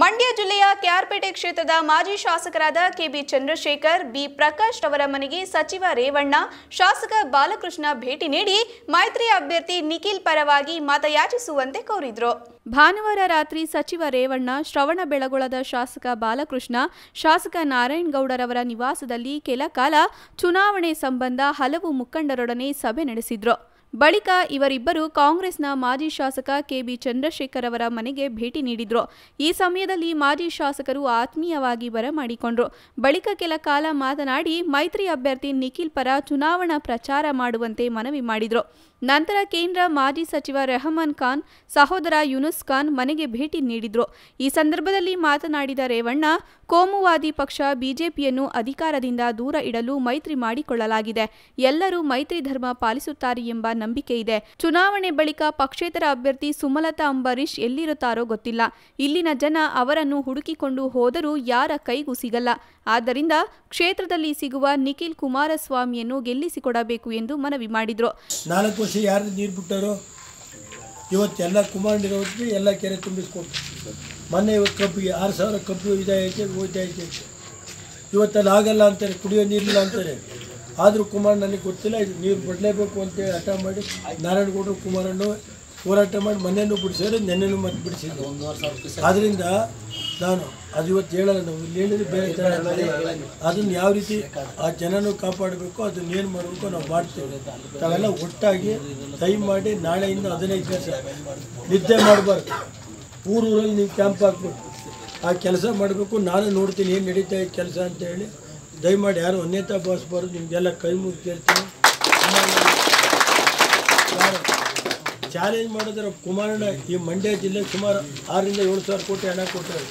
ಮಂಡ್ಯ ಜಿಲ್ಲೆಯ ಕೆಆರ್ಪೇಟೆ ಕ್ಷೇತ್ರದ ಮಾಜಿ ಶಾಸಕರಾದ ಕೆಬಿ ಚಂದ್ರಶೇಖರ್, ಬಿ ಪ್ರಕಾಶ್ ಅವರ ಮನೆಗೆ ಸಚಿವ ರೇವಣ್ಣ, ಶಾಸಕ ಬಾಲಕೃಷ್ಣ ಭೇಟಿ ನೀಡಿ ಮೈತ್ರಿ ಅಭ್ಯರ್ಥಿ ನಿಖಿಲ್ ಪರವಾಗಿ ಮತಯಾಚಿಸುವಂತೆ ಕೋರಿದ್ರು. ಭಾನುವಾರ ರಾತ್ರಿ ಸಚಿವ ರೇವಣ್ಣ, ಶ್ರವಣ ಬೆಳಗೊಳದ ಶಾಸಕ ಬಾಲಕೃಷ್ಣ, ಶಾಸಕ ನಾರಾಯಣಗೌಡರವರ ನಿವಾಸದಲ್ಲಿ ಕೆಲ ಕಾಲ ಚುನಾವಣೆ ಸಂಬಂಧ ಹಲವು ಮುಖಂಡರೊಡನೆ ಸಭೆ ನಡೆಸಿದ್ರು. ಬಳಿಕ ಇವರಿಬ್ಬರು ಕಾಂಗ್ರೆಸ್ನ ಮಾಜಿ ಶಾಸಕ ಕೆಬಿ ಚಂದ್ರಶೇಖರ್ ಅವರ ಮನೆಗೆ ಭೇಟಿ ನೀಡಿದ್ರು. ಈ ಸಮಯದಲ್ಲಿ ಮಾಜಿ ಶಾಸಕರು ಆತ್ಮೀಯವಾಗಿ ಬರಮಾಡಿಕೊಂಡ್ರು. ಬಳಿಕ ಕೆಲ ಕಾಲ ಮಾತನಾಡಿ ಮೈತ್ರಿ ಅಭ್ಯರ್ಥಿ ನಿಖಿಲ್ ಪರ ಚುನಾವಣಾ ಪ್ರಚಾರ ಮಾಡುವಂತೆ ಮನವಿ ಮಾಡಿದ್ರು. ನಂತರ ಕೇಂದ್ರ ಮಾಜಿ ಸಚಿವ ರೆಹಮಾನ್ ಖಾನ್, ಸಹೋದರ ಯುನುಸ್ ಖಾನ್ ಮನೆಗೆ ಭೇಟಿ ನೀಡಿದ್ರು. ಈ ಸಂದರ್ಭದಲ್ಲಿ ಮಾತನಾಡಿದ ರೇವಣ್ಣ, ಕೋಮುವಾದಿ ಪಕ್ಷ ಬಿಜೆಪಿಯನ್ನು ಅಧಿಕಾರದಿಂದ ದೂರ ಇಡಲು ಮೈತ್ರಿ ಮಾಡಿಕೊಳ್ಳಲಾಗಿದೆ. ಎಲ್ಲರೂ ಮೈತ್ರಿ ಧರ್ಮ ಪಾಲಿಸುತ್ತಾರೆ ಎಂಬ ನಂಬಿಕೆ ಇದೆ. ಚುನಾವಣೆ ಬಳಿಕ ಪಕ್ಷೇತರ ಅಭ್ಯರ್ಥಿ ಸುಮಲತಾ ಅಂಬರೀಶ್ ಎಲ್ಲಿರುತ್ತಾರೋ ಗೊತ್ತಿಲ್ಲ. ಇಲ್ಲಿನ ಜನ ಅವರನ್ನು ಹುಡುಕಿಕೊಂಡು ಹೋದರೂ ಯಾರ ಕೈಗೂ ಸಿಗಲ್ಲ. ಆದ್ದರಿಂದ ಕ್ಷೇತ್ರದಲ್ಲಿ ಸಿಗುವ ನಿಖಿಲ್ ಕುಮಾರಸ್ವಾಮಿಯನ್ನು ಗೆಲ್ಲಿಸಿಕೊಡಬೇಕು ಎಂದು ಮನವಿ ಮಾಡಿದರು. ನಾಲ್ಕು ವರ್ಷ ಯಾರು ನೀರು ಬಿಟ್ಟರು? ಇವತ್ತೆಲ್ಲ ಕುಮಾರನಿರೋರಿಗೆ ಎಲ್ಲ ಕೆರೆ ತುಂಬಿಸ್ಕೊಟ್ಟು ಮೊನ್ನೆ ಇವತ್ತು ಕಬ್ಬಿಗೆ ಆರು ಸಾವಿರ ಕಬ್ಬು ಇದಾಯಿತು ಓದಾಯಿತು ಇವತ್ತಲ್ಲಿ ಆಗಲ್ಲ ಅಂತಾರೆ, ಕುಡಿಯೋ ನೀರಿಲ್ಲ ಅಂತಾರೆ. ಆದರೂ ಕುಮಾರ್ ನನಗೆ ಗೊತ್ತಿಲ್ಲ, ಇದು ನೀರು ಬಿಡಲೇಬೇಕು ಅಂತೇಳಿ ಹಠ ಮಾಡಿ ನಾರಾಯಣಗೌಡರು ಕುಮಾರನ್ನು ಹೋರಾಟ ಮಾಡಿ ಮನೆಯನ್ನು ಬಿಡಿಸಿದ್ರೆ ನೆನ್ನೆನೂ ಮತ್ತೆ ಬಿಡಿಸಿದ್ರು. ಆದ್ದರಿಂದ ನಾನು ಅದು ಇವತ್ತು ಹೇಳಲ್ಲ, ನಾವು ಇಲ್ಲಿ ಹೇಳಿದ್ರೆ ಬೇರೆ ಥರ. ಅದನ್ನು ಯಾವ ರೀತಿ ಆ ಜನನೂ ಕಾಪಾಡಬೇಕು, ಅದನ್ನ ಏನು ಮಾಡಬೇಕು ನಾವು ಮಾಡ್ತೇವೆ. ತಾವೆಲ್ಲ ಒಟ್ಟಾಗಿ ಮಾಡಿ ನಾಳೆಯಿಂದ ಹದಿನೈದು ದಿವಸ ನಿದ್ದೆ ಮಾಡಬಾರ್ದು. ಊರೂರಲ್ಲಿ ನೀವು ಕ್ಯಾಂಪ್ ಹಾಕ್ಬೇಕು. ಆ ಕೆಲಸ ಮಾಡಬೇಕು, ನಾನು ನೋಡ್ತೀನಿ ಏನು ನಡೀತಾ ಕೆಲಸ ಅಂತ ಹೇಳಿ ದಯಮಾಡಿ ಯಾರು ಅನ್ಯತಾ ಭಾವಿಸ್ಬಾರ್ದು ನಿಮಗೆಲ್ಲ ಕೈ ಮುಗಿ ಕೇಳ್ತೀನಿ. ಚಾಲೆಂಜ್ ಮಾಡಿದ್ರೆ ಕುಮಾರಣ್ಣ ಈ ಮಂಡ್ಯ ಜಿಲ್ಲೆ ಸುಮಾರು ಆರರಿಂದ ಏಳು ಸಾವಿರ ಕೋಟಿ ಹಣ ಕೊಟ್ಟರೆ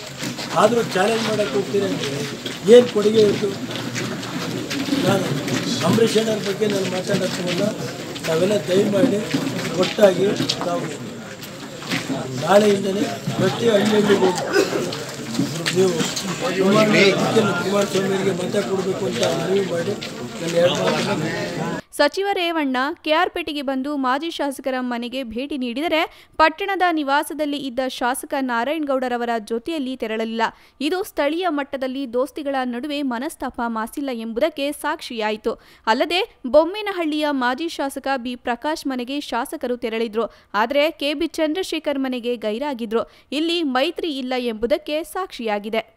ಆದರೂ ಚಾಲೆಂಜ್ ಮಾಡೋಕೆ ಹೋಗ್ತೀರಿ ಏನು ಕೊಡುಗೆ ಇತ್ತು? ನಾನು ಅಂಬರೀಷ್ ಅಣ್ಣರ ಬಗ್ಗೆ ನಾನು ಮಾತಾಡೋಕ್ಕೆ ಮುನ್ನ ನಾವೆಲ್ಲ ದಯಮಾಡಿ ಒಟ್ಟಾಗಿ ನಾವು ನಾಳೆಯಿಂದಲೇ ಪ್ರತಿ ಹಳ್ಳಿಗೂ ನೀವು ಕುಮಾರ ಕುಮಾರಸ್ವಾಮಿಯವರಿಗೆ ಮತ ಕೊಡಬೇಕು ಅಂತ ಮನವಿ ಮಾಡಿ ನಾನು ಎರಡು ಮಾತನ್ನು ಸಚಿವ ರೇವಣ್ಣ ಕೆಆರ್ಪೇಟೆಗೆ ಬಂದು ಮಾಜಿ ಶಾಸಕರ ಮನೆಗೆ ಭೇಟಿ ನೀಡಿದರೆ ಪಟ್ಟಣದ ನಿವಾಸದಲ್ಲಿ ಇದ್ದ ಶಾಸಕ ನಾರಾಯಣಗೌಡರವರ ಜೊತೆಯಲ್ಲಿ ತೆರಳಲಿಲ್ಲ. ಇದು ಸ್ಥಳೀಯ ಮಟ್ಟದಲ್ಲಿ ದೋಸ್ತಿಗಳ ನಡುವೆ ಮನಸ್ತಾಪ ಮಾಸಿಲ್ಲ ಎಂಬುದಕ್ಕೆ ಸಾಕ್ಷಿಯಾಯಿತು. ಅಲ್ಲದೆ ಬೊಮ್ಮೇನಹಳ್ಳಿಯ ಮಾಜಿ ಶಾಸಕ ಬಿ ಪ್ರಕಾಶ್ ಮನೆಗೆ ಶಾಸಕರು ತೆರಳಿದ್ರು. ಆದರೆ ಕೆಬಿ ಚಂದ್ರಶೇಖರ್ ಮನೆಗೆ ಗೈರಾಗಿದ್ರು. ಇಲ್ಲಿ ಮೈತ್ರಿ ಇಲ್ಲ ಎಂಬುದಕ್ಕೆ ಸಾಕ್ಷಿಯಾಗಿದೆ.